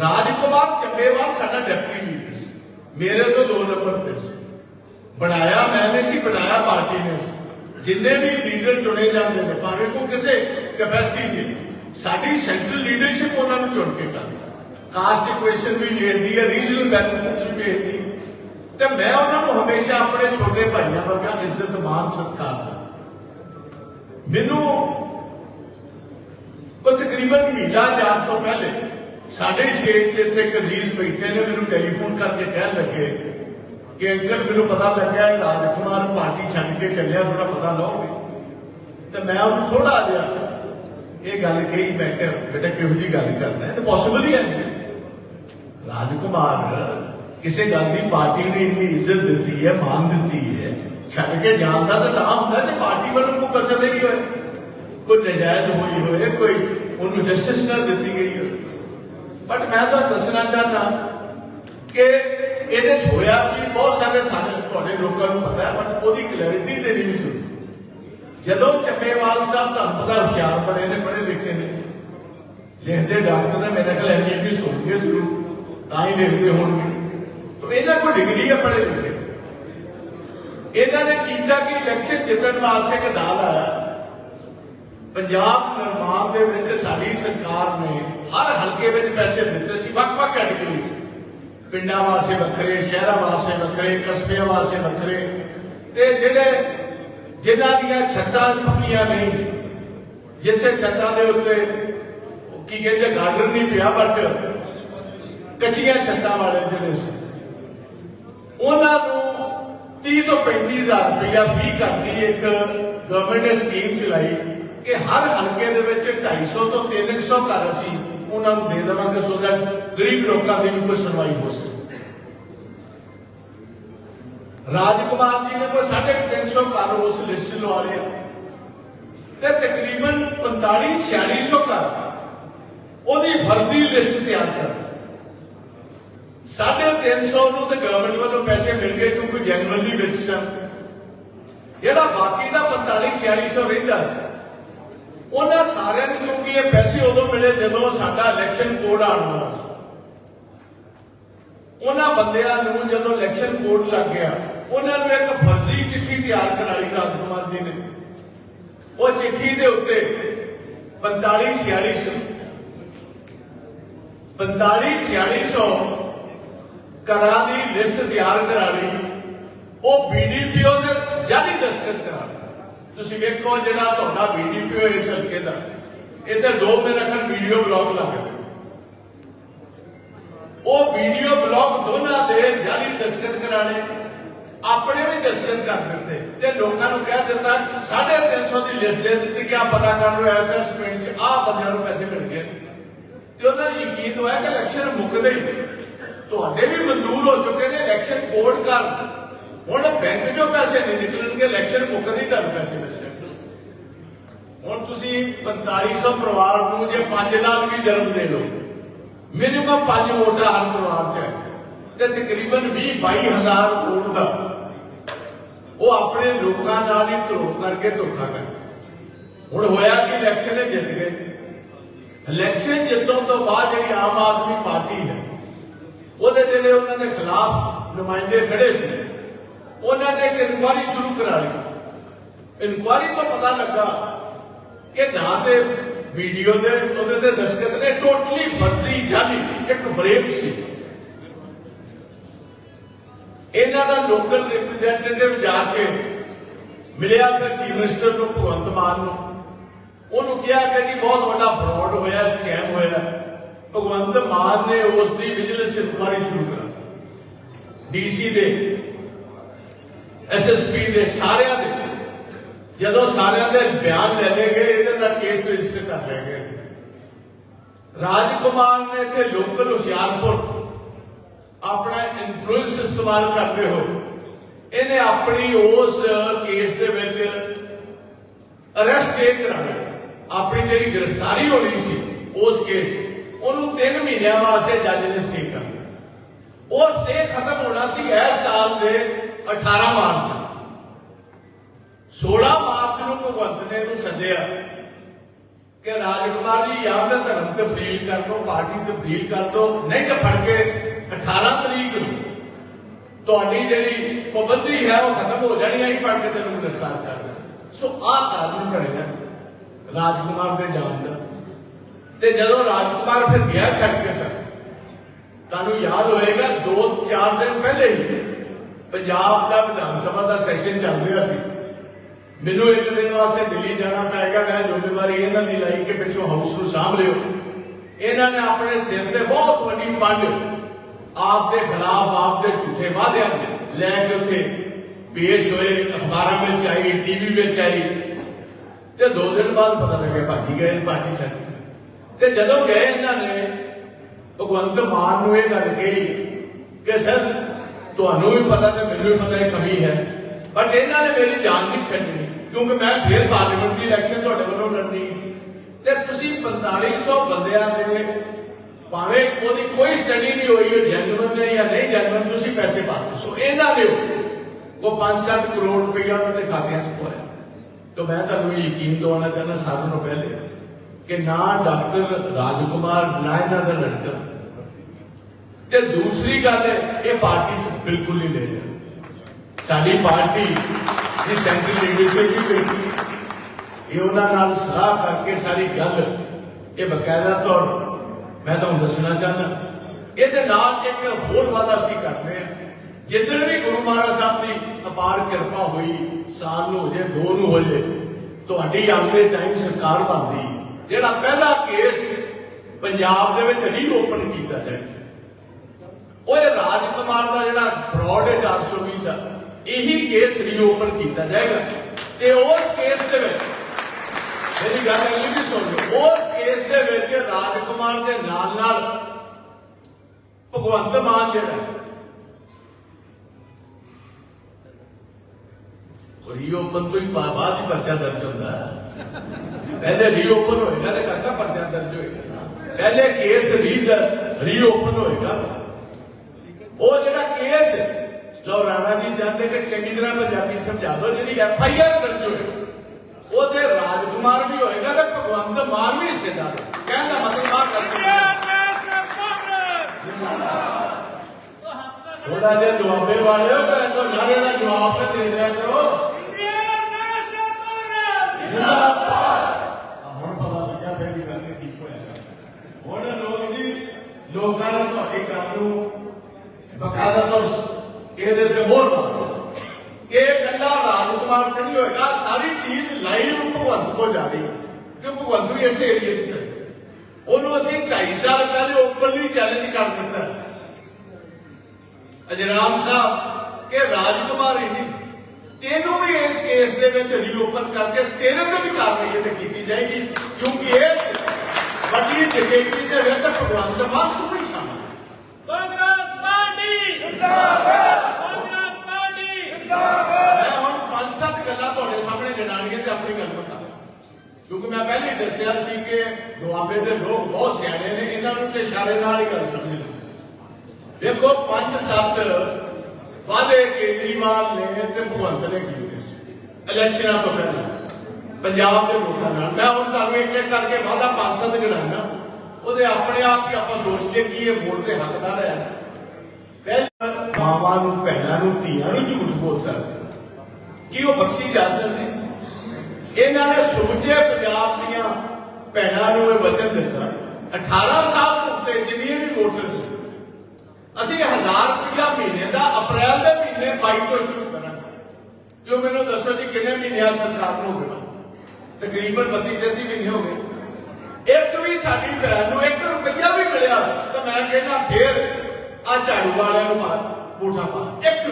ਰਾਜਕੁਮਾਰ ਚੱਬੇਵਾਲ ਸਾਡਾ deputy leader ਮੇਰੇ ਤੋਂ ਦੋ ਨੰਬਰ ਤੇ ਸੀ। ਬਣਾਇਆ ਮੈਂ ਨਹੀਂ ਸੀ, ਬਣਾਇਆ ਪਾਰਟੀ ਨੇ ਸੀ। ਜਿੰਨੇ ਵੀ ਲੀਡਰ ਚੁਣੇ ਜਾਂਦੇ ਨੇ, ਭਾਵੇਂ ਕੋ ਕਿਸੇ ਕੈਪੈਸਿਟੀ 'ਚ ਸਾਡੀ ਸੈਂਟਰਲ ਲੀਡਰਸ਼ਿਪ ਉਹਨਾਂ ਨੂੰ ਚੁਣ ਕੇ ਕਰਦੀ ਕਾਸਟ ਇਕੁਏਸ਼ਨ ਵੀ ਵੇਖਦੀ ਹੈ ਰੀਜਨਲ ਬੈਲੈਂਸ ਵੀ ਵੇਖਦੀ ਤੇ ਮੈਂ ਉਹਨਾਂ ਨੂੰ ਹਮੇਸ਼ਾ ਆਪਣੇ ਛੋਟੇ ਭਾਈਆਂ ਵਰਗਾ ਇੱਜ਼ਤ ਮਾਨ ਸਤਿਕਾਰ ਮੈਨੂੰ ਉਹ ਤਕਰੀਬਨ ਮਹੀਨਾ ਜਾਣ ਤੋਂ ਪਹਿਲੇ ਸਾਡੇ ਸਟੇਜ ਤੇ ਇੱਥੇ ਇੱਕ ਅਜ਼ੀਜ਼ ਬੈਠੇ ਨੇ, ਮੈਨੂੰ ਟੈਲੀਫੋਨ ਕਰਕੇ ਕਹਿਣ ਲੱਗੇ ਕਿ ਅੰਕਲ, ਮੈਨੂੰ ਪਤਾ ਲੱਗਿਆ ਇਹ ਰਾਜਕੁਮਾਰ ਪਾਰਟੀ ਛੱਡ ਕੇ ਚੱਲਿਆ ਥੋੜਾ ਪਤਾ ਲਓਗੇ? ਤੇ ਮੈਂ ਉਹਨੂੰ ਥੋੜਾ ਜਿਹਾ ਇਹ ਗੱਲ ਕਹੀ, ਮੈਂ ਕਿਹਾ, ਬੇਟਾ, ਕਿਹੋ ਜੀ ਗੱਲ ਕਰਨਾ ਹੈ? ਤੇ ਪੋਸੀਬਲ ਹੀ ਹੈ। ਰਾਜਕੁਮਾਰ ਕਿਸੇ ਗੱਲ ਦੀ ਪਾਰਟੀ ਨੇ ਇੰਨੀ ਇੱਜ਼ਤ ਦਿੱਤੀ ਹੈ ਮਾਨ ਦਿੱਤੀ ਹੈ, ਛੱਡ ਕੇ ਜਾਣ ਦਾ ਤਾਂ ਤਾਂ ਹੁੰਦਾ ਤੇ ਪਾਰਟੀ ਵੱਲੋਂ ਕੋਈ ਕਸਰ ਨਹੀਂ ਹੋਏ, ਕੋਈ ਨਜਾਇਜ਼ ਹੋਈ ਹੋਏ, ਕੋਈ ਉਹਨੂੰ ਜਸਟਿਸ ਨਾ ਦਿੱਤੀ ਗਈ ਹੋਵੇ ਬਟ ਮੈਂ ਤਾਂ ਦੱਸਣਾ ਚਾਹਨਾ ਕਿ ਇਹਦੇ 'ਚ ਹੋਇਆ ਵੀ ਬਹੁਤ ਸਾਰੇ ਸਾਡੇ ਤੁਹਾਡੇ ਲੋਕਾਂ ਨੂੰ ਪਤਾ ਹੈ ਬਟ ਉਹਦੀ ਕਲੈਰਿਟੀ ਦੇਣੀ ਨਹੀਂ ਸੁਣੀ ਜਦੋਂ ਚੱਬੇਵਾਲ ਸਾਹਿਬ ਤੁਹਾਨੂੰ ਪਤਾ ਹੁਸ਼ਿਆਰ ਬਣੇ ਨੇ, ਪੜ੍ਹੇ ਲਿਖੇ ਨੇ, ਲਿਖਦੇ ਡਾਕਟਰ ਨੇ, ਮੇਰੇ ਕੋਲ ਐਮਬੀਬੀਐਸ ਹੋਣਗੇ ਜ਼ਰੂਰ, ਤਾਂ ਹੀ ਲਿਖਦੇ ਹੋਣਗੇ। ਤਾਂ ਇਹਨਾਂ ਕੋਲ ਡਿਗਰੀ ਹੈ ਪੜ੍ਹੇ ਲਿਖੇ। ਇਹਨਾਂ ਨੇ ਕੀਤਾ ਕਿ ਇਲੈਕਸ਼ਨ ਜਿੱਤਣ ਵਾਸਤੇ ਕਿ ਦਾਲ ਆਇਆ ਪੰਜਾਬ ਨਿਰਮਾਣ ਦੇ ਵਿੱਚ ਸਾਡੀ ਸਰਕਾਰ ਨੇ ਹਰ ਹਲਕੇ ਵਿੱਚ ਪੈਸੇ ਦਿੱਤੇ ਸੀ, ਵੱਖ-ਵੱਖ ਕੈਟਾਗਰੀ ਪਿੰਡਾਂ ਵਾਸਤੇ ਵੱਖਰੇ, ਸ਼ਹਿਰਾਂ ਵਾਸਤੇ ਵੱਖਰੇ, ਕਸਬਿਆਂ ਵਾਸਤੇ ਵੱਖਰੇ। ਤੇ ਜਿਹੜੇ, ਜਿਨ੍ਹਾਂ ਦੀਆਂ ਛੱਤਾਂ ਪੱਕੀਆਂ ਨਹੀਂ, ਜਿੱਥੇ ਛੱਤਾਂ ਦੇ ਉੱਤੇ ਕੀ ਕਹਿੰਦੇ ਗਾਰਡਨ ਨਹੀਂ ਪਿਆ ਬਟ ਕੱਚੀਆਂ ਛੱਤਾਂ ਵਾਲੇ ਜਿਹੜੇ ਸੀ, ਉਹਨਾਂ ਨੂੰ 30 ਤੋਂ 35000 ਰੁਪਇਆ ਫੀ ਕਰਦੀ ਇੱਕ ਗਵਰਨਮੈਂਟ ਨੇ ਸਕੀਮ ਚਲਾਈ। ਕਿ ਹਰ ਹਲਕੇ ਦੇ ਵਿੱਚ 250 ਤੋਂ 300 ਘਰ ਅਸੀਂ ਉਹਨਾਂ ਨੂੰ ਦੇ ਦੇਵਾਂਗੇ ਸੋ that ਗਰੀਬ ਲੋਕਾਂ ਦੀ ਵੀ ਕੋਈ ਸੁਣਵਾਈ ਹੋ ਸਕੇ। ਰਾਜਕੁਮਾਰ ਜੀ ਨੇ ਕੋਈ 350 ਘਰ ਉਸ ਲਿਸਟ ਲਵਾ ਲਿਆ ਤੇ ਤਕਰੀਬਨ 45 4600 ਘਰ ਉਹਦੀ ਫਰਜ਼ੀ ਲਿਸਟ ਤਿਆਰ ਕਰ। ਸਾਢੇ 300 ਨੂੰ ਤੇ ਗਵਰਨਮੈਂਟ ਵੱਲੋਂ ਪੈਸੇ ਮਿਲ ਗਏ ਕਿਉਂਕਿ ਜਨਰਲੀ ਵਿੱਚ ਸਨ। ਜਿਹੜਾ ਬਾਕੀ ਦਾ 45 4600 ਰਹਿੰਦਾ ਸੀ। ਉਹਨਾਂ ਸਾਰਿਆਂ ਨੂੰ ਕਿਉਂਕਿ ਇਹ ਪੈਸੇ ਉਦੋਂ ਮਿਲੇ ਜਦੋਂ ਸਾਡਾ ਇਲੈਕਸ਼ਨ ਕੋਡ ਆਉਣ ਵਾਲਾ ਸੀ ਉਹਨਾਂ ਬੰਦਿਆਂ ਨੂੰ ਜਦੋਂ ਇਲੈਕਸ਼ਨ ਕੋਡ ਲੱਗ ਗਿਆ, ਉਹਨਾਂ ਨੂੰ ਇੱਕ ਫਰਜ਼ੀ ਚਿੱਠੀ ਤਿਆਰ ਕਰਾਈ ਰਾਜਕੁਮਾਰ ਜੀ ਨੇ ਉਹ ਚਿੱਠੀ ਦੇ ਉੱਤੇ 45 4600 45 4600 ਘਰਾਂ ਦੀ ਲਿਸਟ ਤਿਆਰ ਕਰਾ ਲਈ ਉਹ ਬੀਡੀਪੀਓ ਦੇ ਜਾਰੀ ਦਸਤਖਤ ਕਰਾ ਲਏ। ਤੁਸੀਂ ਵੇਖੋ ਜਿਹੜਾ ਤੁਹਾਡਾ ਬੀਡੀਪੀਓ ਇਸ ਹਲਕੇ ਦਾ। ਇੱਥੇ ਦੋ ਮੇਰੇ ਖਿਆਲ ਵੀਡੀਓ ਬਲੌਗ ਲੱਗ ਉਹ ਵੀਡੀਓ ਬਲੌਗ ਦੋਨਾਂ ਦੇ ਜਾਰੀ ਦਸਤਖਤ ਕਰਾਣੇ, ਆਪਣੇ ਵੀ ਦਸਤਖਤ ਕਰ ਦਿੱਤੇ ਤੇ ਲੋਕਾਂ ਨੂੰ ਕਹਿ ਦਿੱਤਾ ਕਿ 350 ਦੀ ਲਿਸਟ ਦੇ ਦਿੱਤੀ ਕਿ ਆ ਪਤਾ ਕਰ ਲਓ ਐਸ ਐਸ ਪਿੰਡ ਚ ਆ ਬੰਦਿਆਂ ਨੂੰ ਪੈਸੇ ਮਿਲ ਗਏ। ਤੇ ਉਹਨਾਂ ਨੂੰ ਯਕੀਨ ਹੋਇਆ ਕਿ ਇਲੈਕਸ਼ਨ ਮੁੱਕਦੇ ਹੀ ਤੁਹਾਡੇ ਵੀ ਮਨਜ਼ੂਰ ਹੋ ਚੁੱਕੇ ਨੇ ਇਲੈਕਸ਼ਨ ਕੋਡ ਕਰ ਹੁਣ ਬੈਂਕ ਚੋਂ ਪੈਸੇ ਨਹੀਂ ਨਿਕਲਣਗੇ ਇਲੈਕਸ਼ਨ ਮੁੱਕਦੇ ਹੀ ਤੁਹਾਨੂੰ ਪੈਸੇ ਮਿਲ ਜਾਣਗੇ। ਹੁਣ ਤੁਸੀਂ 4500 ਪਰਿਵਾਰ ਨੂੰ ਜੇ ਪੰਜ ਨਾਲ ਵੀ ਜਨਮ ਦੇ ਲਓ ਮਿਨੀਮਮ ਪੰਜ ਵੋਟਾਂ ਹਰ ਪਰਿਵਾਰ ਚ ਤੇ ਤਕਰੀਬਨ 20 22000 ਕਰੋੜ ਦਾ ਉਹ ਆਪਣੇ ਲੋਕਾਂ ਨਾਲ ਹੀ ਧਰੋ ਕਰਕੇ ਧੋਖਾ ਕਰ ਹੁਣ ਹੋਇਆ ਕਿ ਇਲੈਕਸ਼ਨ ਇਹ ਜਿੱਤ ਗਏ। ਇਲੈਕਸ਼ਨ ਜਿੱਤਣ ਤੋਂ ਬਾਅਦ ਜਿਹੜੀ ਆਮ ਆਦਮੀ ਪਾਰਟੀ ਹੈ, ਉਹਦੇ ਜਿਹੜੇ ਉਹਨਾਂ ਦੇ ਖਿਲਾਫ ਨੁਮਾਇੰਦੇ ਖੜੇ ਸੀ ਉਹਨਾਂ ਨੇ ਇੱਕ ਇਨਕੁਆਰੀ ਸ਼ੁਰੂ ਕਰਾ ਲਈ। ਇਨਕੁਆਰੀ ਤੋਂ ਪਤਾ ਲੱਗਾ ਕਿ ਨਾ ਤੇ ਵੀਡੀਓ ਦੇ, ਉਹਦੇ ਤੇ ਦਸਖਤ ਨੇ ਟੋਟਲੀ ਫਰਜ਼ੀ ਜਾਲੀ ਇੱਕ ਫਰੇਮ ਸੀ। ਇਹਨਾਂ ਦਾ ਲੋਕਲ ਰਿਪਰੈਜ਼ੈਂਟੇਟਿਵ ਜਾ ਕੇ ਮਿਲਿਆ ਫਿਰ ਚੀਫ ਮਿਨਿਸਟਰ ਨੂੰ ਭਗਵੰਤ ਮਾਨ ਨੂੰ। ਉਹਨੂੰ ਕਿਹਾ ਕਿ ਜੀ ਬਹੁਤ ਵੱਡਾ ਫਰਾਡ ਹੋਇਆ ਸਕੈਮ ਹੋਇਆ। ਭਗਵੰਤ ਮਾਨ ਨੇ ਉਸ ਦੀ ਵਿਜੀਲੈਂਸ ਇਨਕੁਆਰੀ ਸ਼ੁਰੂ ਕਰਾ। ਡੀਸੀ ਦੇ ਐਸਐਸਪੀ ਦੇ ਸਾਰਿਆਂ ਦੇ। ਜਦੋਂ ਸਾਰਿਆਂ ਦੇ ਬਿਆਨ ਲੈ ਲਏ ਗਏ ਇਹਦੇ ਦਾ ਕੇਸ ਰਜਿਸਟਰ ਕਰ ਲਿਆ ਗਿਆ। ਰਾਜਕੁਮਾਰ ਨੇ ਇੱਥੇ ਲੋਕਲ ਹੁਸ਼ਿਆਰਪੁਰ ਆਪਣਾ ਇਨਫਲੂਐਂਸ ਇਸਤੇਮਾਲ ਕਰਦੇ ਹੋਏ, ਇਹਨੇ ਆਪਣੀ ਉਸ ਕੇਸ ਦੇ ਵਿੱਚ ਅਰੈਸਟ ਦੇ ਕਰਾਇਆ ਆਪਣੀ ਜਿਹੜੀ ਗ੍ਰਿਫਤਾਰੀ ਹੋਣੀ ਸੀ ਉਸ ਕੇਸ ਉਹਨੂੰ 3 ਮਹੀਨਿਆਂ ਵਾਸਤੇ ਜੱਜ ਨੇ ਸਟੇ ਕਰ ਦਿੱਤਾ। ਉਹ ਸਟੇ ਖਤਮ ਹੋਣਾ ਸੀ, ਇਸ ਸਾਲ ਦੇ 18 ਮਾਰਚ ਨੂੰ। 16 ਮਾਰਚ ਨੂੰ ਭਗਵੰਤ ਨੇ ਇਹਨੂੰ ਸੱਦਿਆ ਕਿ ਰਾਜਕੁਮਾਰ ਜੀ, ਜਾਂ ਤਾਂ ਧਰਮ ਤਬਦੀਲ ਕਰ ਦੋ, ਪਾਰਟੀ ਤਬਦੀਲ ਕਰ ਦੋ, ਨਹੀਂ ਤਾਂ ਫੜ ਕੇ 18 ਤਰੀਕ ਨੂੰ ਤੁਹਾਡੀ ਜਿਹੜੀ ਪਾਬੰਦੀ ਹੈ ਉਹ ਖਤਮ ਹੋ ਜਾਣੀ ਹੈ ਹੀ ਪੜ ਕੇ ਤੈਨੂੰ ਗ੍ਰਿਫਤਾਰ ਕਰਨਾ ਸੋ ਆਹ ਕਾਰਨ ਬਣਿਆ ਰਾਜਕੁਮਾਰ ਦੇ ਜਾਣ ਦਾ। ਤੇ ਜਦੋਂ ਰਾਜਕੁਮਾਰ ਫਿਰ ਗਿਆ ਛੱਡ ਕੇ ਸਰ ਤੁਹਾਨੂੰ ਯਾਦ ਹੋਏਗਾ 2-4 ਦਿਨ ਪਹਿਲੇ ਹੀ ਪੰਜਾਬ ਦਾ ਵਿਧਾਨ ਸਭਾ ਦਾ ਸੈਸ਼ਨ ਚੱਲ ਰਿਹਾ ਸੀ। ਮੈਨੂੰ ਇੱਕ ਦਿਨ ਵਾਸਤੇ ਦਿੱਲੀ ਜਾਣਾ ਪਏਗਾ, ਮੈਂ ਜ਼ਿੰਮੇਵਾਰੀ ਇਹਨਾਂ ਦੀ ਲਾਈ ਕਿ ਪਿੱਛੋਂ ਹਾਊਸ ਨੂੰ ਸਾਂਭ ਲਿਓ। ਇਹਨਾਂ ਨੇ ਆਪਣੇ ਸਿਰ ਤੇ ਬਹੁਤ ਵੱਡੀ ਪੰਡ ਆਪ ਦੇ ਖਿਲਾਫ ਆਪ ਦੇ ਝੂਠੇ ਵਾਅਦਿਆਂ ਦੇ ਲੈ ਕੇ ਉੱਥੇ ਪੇਸ਼ ਹੋਏ, ਅਖਬਾਰਾਂ ਵਿੱਚ ਆਈ ਟੀਵੀ ਵਿੱਚ ਆਈ। ਤੇ ਦੋ ਦਿਨ ਬਾਅਦ ਪਤਾ ਲੱਗਿਆ ਭਾਜੀ ਗਏ ਭਾਜੀ ਛੱਡ ਤੇ ਜਦੋਂ ਗਏ ਇਹਨਾਂ ਨੇ, ਭਗਵੰਤ ਮਾਨ ਨੂੰ ਇਹ ਗੱਲ ਕਹੀ ਕਿ ਸਰ ਤੁਹਾਨੂੰ ਵੀ ਪਤਾ ਤੇ ਮੈਨੂੰ ਵੀ ਪਤਾ ਇਹ ਕਮੀ ਹੈ। ਬਟ ਇਹਨਾਂ ਨੇ ਮੇਰੀ ਜਾਨ ਨਹੀਂ ਛੱਡਣੀ, ਕਿਉਂਕਿ ਮੈਂ ਫਿਰ ਪਾਰਲੀਮੈਂਟ ਦੀ ਇਲੈਕਸ਼ਨ ਤੁਹਾਡੇ ਵੱਲੋਂ ਲੜਨੀ। ਤੇ ਤੁਸੀਂ 4500 ਬੰਦਿਆਂ ਦੇ ਭਾਵੇਂ ਉਹਦੀ ਕੋਈ ਸਟੱਡੀ ਨਹੀਂ ਹੋਈ, ਉਹ ਜੈਨੂਅਨ ਨੇ ਜਾਂ ਨਹੀਂ ਜੈਨੂਅਨ ਤੁਸੀਂ ਪੈਸੇ ਪਾ ਦਿਓ। ਸੋ ਇਹਨਾਂ ਨੇ ਉਹ 5-7 ਕਰੋੜ ਰੁਪਇਆ ਉਹਨਾਂ ਦੇ ਖਾਤਿਆਂ 'ਚ ਪਾਇਆ ਤਾਂ ਮੈਂ ਤੁਹਾਨੂੰ ਯਕੀਨ ਦਿਵਾਉਣਾ ਚਾਹੁੰਦਾ, ਸਾਰਿਆਂ ਨੂੰ ਪਹਿਲੇ, ਕਿ ਨਾ ਡਾਕਟਰ ਰਾਜਕੁਮਾਰ, ਨਾ ਇਹਨਾਂ ਦਾ ਲੜਕਾ। ਤੇ ਦੂਸਰੀ ਗੱਲ ਇਹ ਪਾਰਟੀ 'ਚ ਬਿਲਕੁਲ ਨਹੀਂ ਲੈ ਜਾਣਾ ਸਾਡੀ ਪਾਰਟੀ ਦੀ ਸੈਂਟਰਲ ਲੀਡਰਸ਼ਿਪ ਵੀ ਬੈਠੀ ਇਹ ਉਹਨਾਂ ਨਾਲ ਸਲਾਹ ਕਰਕੇ ਸਾਰੀ ਗੱਲ, ਇਹ ਬਕਾਇਦਾ ਤੌਰ ਮੈਂ ਤੁਹਾਨੂੰ ਦੱਸਣਾ ਚਾਹੁੰਦਾ। ਇਹਦੇ ਨਾਲ ਇੱਕ ਹੋਰ ਵਾਅਦਾ ਸੀ ਕਰਦੇ ਆ ਜਿੱਦਣ ਵੀ ਗੁਰੂ ਮਹਾਰਾਜ ਸਾਹਿਬ ਦੀ ਅਪਾਰ ਕਿਰਪਾ ਹੋਈ, ਸਾਲ ਨੂੰ ਹੋ ਜੇ ਦੋ ਨੂੰ ਹੋ ਜੇ ਤੁਹਾਡੀ ਆਉਂਦੇ ਟਾਈਮ ਸਰਕਾਰ ਬਣਦੀ। ਜਿਹੜਾ ਪਹਿਲਾ ਕੇਸ ਪੰਜਾਬ ਦੇ ਵਿੱਚ ਰੀਓਪਨ ਕੀਤਾ ਜਾਏ। ਉਹ ਇਹ ਰਾਜਕੁਮਾਰ ਦਾ ਜਿਹੜਾ ਫਰਾਡ ਹੈ 420 ਦਾ, ਇਹੀ ਕੇਸ ਰੀਓਪਨ ਕੀਤਾ ਜਾਏਗਾ। ਤੇ ਉਸ ਕੇਸ ਦੇ ਵਿੱਚ, ਮੇਰੀ ਗੱਲ ਅਗਲੀ ਵੀ ਸੁਣ ਲਓ, ਉਸ ਕੇਸ ਦੇ ਵਿੱਚ ਰਾਜਕੁਮਾਰ ਦੇ ਨਾਲ ਨਾਲ ਭਗਵੰਤ ਮਾਨ ਜਿਹੜਾ ਰੀਓਪਨ ਤੋਂ ਹੀ ਬਾਅਦ ਹੀ ਪਰਚਾ ਦਰਜ ਹੁੰਦਾ ਪਹਿਲੇ ਰੀਓਪਨ ਹੋਏਗਾ ਤੇ ਕਾਕਾ ਪਰਚਾ ਦਰਜ ਹੋਏਗਾ। ਪਹਿਲੇ ਕੇਸ ਰੀ ਰੀਓਪਨ ਹੋਏਗਾ। ਉਹ ਜਿਹੜਾ ਕੇਸ ਲੋ ਰਾਣਾ ਜੀ ਚਾਹੁੰਦੇ ਕਿ ਚੰਗੀ ਤਰ੍ਹਾਂ ਪੰਜਾਬੀ ਸਮਝਾ ਦਿਓ ਜਿਹੜੀ ਐਫ ਆਈ ਆਰ ਦਰਜ ਹੋਏ। ਉਹਦੇ ਰਾਜਕੁਮਾਰ ਵੀ ਹੋਏਗਾ ਤੇ ਭਗਵੰਤ ਮਾਨ ਵੀ ਹਿੱਸੇਦਾਰ। ਕਹਿਣ ਦਾ ਮਤਲਬ ਆ ਕਰ ਥੋੜਾ ਜਿਹਾ ਜਵਾਬੇ ਵਾਲਿਓ ਕਿ ਕੋ ਨਾਰੇ ਦਾ ਜਵਾਬ ਤੇ ਦੇ ਦਿਆ ਕਰੋ ਹੁਣ ਪਤਾ ਲੱਗਿਆ ਫਿਰ ਵੀ ਗੱਲ ਠੀਕ ਹੋਇਆ ਹੁਣ ਲੋਕ ਜੀ ਲੋਕਾਂ ਨੇ ਤੁਹਾਡੀ ਗੱਲ ਨੂੰ ਬਕਾਇਦਾ ਤੌਰ ਇਹਦੇ ਤੇ ਮੋਹਰ ਮਾਰੋ ਇਹ ਕੱਲਾ ਰਾਜਕੁਮਾਰ ਤੇ ਸਾਰੀ ਚੀਜ਼ ਲਾਈਵ ਭਗਵੰਤ ਕੋ ਜਾ ਰਹੀ ਹੈ, ਕਿ ਭਗਵੰਤ ਵੀ ਇਸੇ ਏਰੀਏ 'ਚ ਕਰੇ ਉਹਨੂੰ ਅਸੀਂ 2.5 ਸਾਲ ਪਹਿਲੇ ਓਪਨਲੀ ਚੈਲੰਜ ਕਰ ਦਿੱਤਾ। ਅਜਰਾਮ ਸਾਹਿਬ ਕਿ ਰਾਜਕੁਮਾਰੀ ਨਹੀਂ। ਤੈਨੂੰ ਵੀ ਇਸ ਕੇਸ ਦੇ ਵਿੱਚ ਰੀਓਪਨ ਕਰਕੇ ਤੇਰੇ ਤੇ ਵੀ ਕਾਰਵਾਈ ਤੇ ਕੀਤੀ ਜਾਏਗੀ, ਕਿਉਂਕਿ ਇਸ ਵੱਡੀ ਡਿਟੇਕਟਿਵ ਦੇ ਵਿੱਚ ਭਗਵੰਤ ਮਾਨ ਤੂੰ ਵੀ ਸ਼ਾਮਲ ਹੈ। ਕਾਂਗਰਸ ਪਾਰਟੀ ਜਿੰਦਾਬਾਦ ਕਾਂਗਰਸ ਪਾਰਟੀ ਮੈਂ ਹੁਣ ਪੰਜ ਸੱਤ ਗੱਲਾਂ ਤੁਹਾਡੇ ਸਾਹਮਣੇ ਗਿਣਾਣੀਆਂ ਤੇ ਆਪਣੀ ਗੱਲ ਬਤਾਵਾਂ ਕਿਉਂਕਿ ਮੈਂ ਪਹਿਲੇ ਹੀ ਦੱਸਿਆ ਸੀ ਕਿ ਦੁਆਬੇ ਦੇ ਲੋਕ ਬਹੁਤ ਸਿਆਣੇ ਨੇ, ਇਹਨਾਂ ਨੂੰ ਤੇ ਇਸ਼ਾਰੇ ਨਾਲ ਹੀ ਗੱਲ ਸਮਝ ਲਓ ਦੇਖੋ, ਪੰਜ ਸੱਤ ਵਾਅਦੇ ਕੇਜਰੀਵਾਲ ਨੇ ਤੇ ਭਗਵੰਤ ਨੇ ਕੀਤੇ ਸੀ, ਇਲੈਕਸ਼ਨਾਂ ਤੋਂ ਪਹਿਲਾਂ, ਪੰਜਾਬ ਦੇ ਲੋਕਾਂ ਨਾਲ। ਮੈਂ ਹੁਣ ਤੁਹਾਨੂੰ ਇੱਕ ਇੱਕ ਕਰਕੇ ਵਾਅਦਾ ਪੰਜ ਸੱਤ ਗਿਣਾਉਣਾ ਉਹਦੇ ਆਪਣੇ ਆਪ ਹੀ ਆਪਾਂ ਸੋਚਦੇ ਕਿ ਇਹ ਵੋਟ ਦੇ ਹੱਕਦਾਰ ਹੈ। ਪਹਿਲਾਂ ਮਾਵਾਂ ਨੂੰ, ਭੈਣਾਂ ਨੂੰ, ਧੀਆਂ ਨੂੰ ਝੂਠ ਬੋਲ ਸਕਦੇ ਕੀ ਉਹ ਬਖਸ਼ੀ ਜਾ ਸਕਦੀ? ਇਹਨਾਂ ਨੇ ਸਮੁੱਚੇ ਪੰਜਾਬ ਦੀਆਂ ਭੈਣਾਂ ਨੂੰ ਇਹ ਵਚਨ ਦਿੱਤਾ। 18 ਸਾਲ ਤੋਂ ਉੱਤੇ ਜਿੰਨੀਆਂ ਵੀ ਵੋਟਰ ਅਸੀਂ 1000 ਰੁਪਇਆ ਮਹੀਨੇ ਦਾ, ਅਪ੍ਰੈਲ ਦੇ ਮਹੀਨੇ 22 ਤੋਂ ਸ਼ੁਰੂ ਕਰਾਂਗੇ। ਜੋ ਮੈਨੂੰ ਦੱਸੋ ਜੀ ਕਿੰਨੇ ਮਹੀਨੇ ਆ ਸਰਕਾਰ ਨੂੰ ਹੋ ਗਏ? ਤਕਰੀਬਨ 32 33 ਮਹੀਨੇ ਹੋ ਗਏ। ਇੱਕ ਵੀ ਸਾਡੀ ਭੈਣ ਨੂੰ 1 ਰੁਪਇਆ ਵੀ ਮਿਲਿਆ ਤਾਂ ਮੈਂ ਕਹਿੰਦਾ ਫੇਰ ਆ ਝਾੜੂ ਵਾਲਿਆਂ ਨੂੰ ਮਾਰ, ਵੋਟਾਂ ਪਾ। ਇੱਕ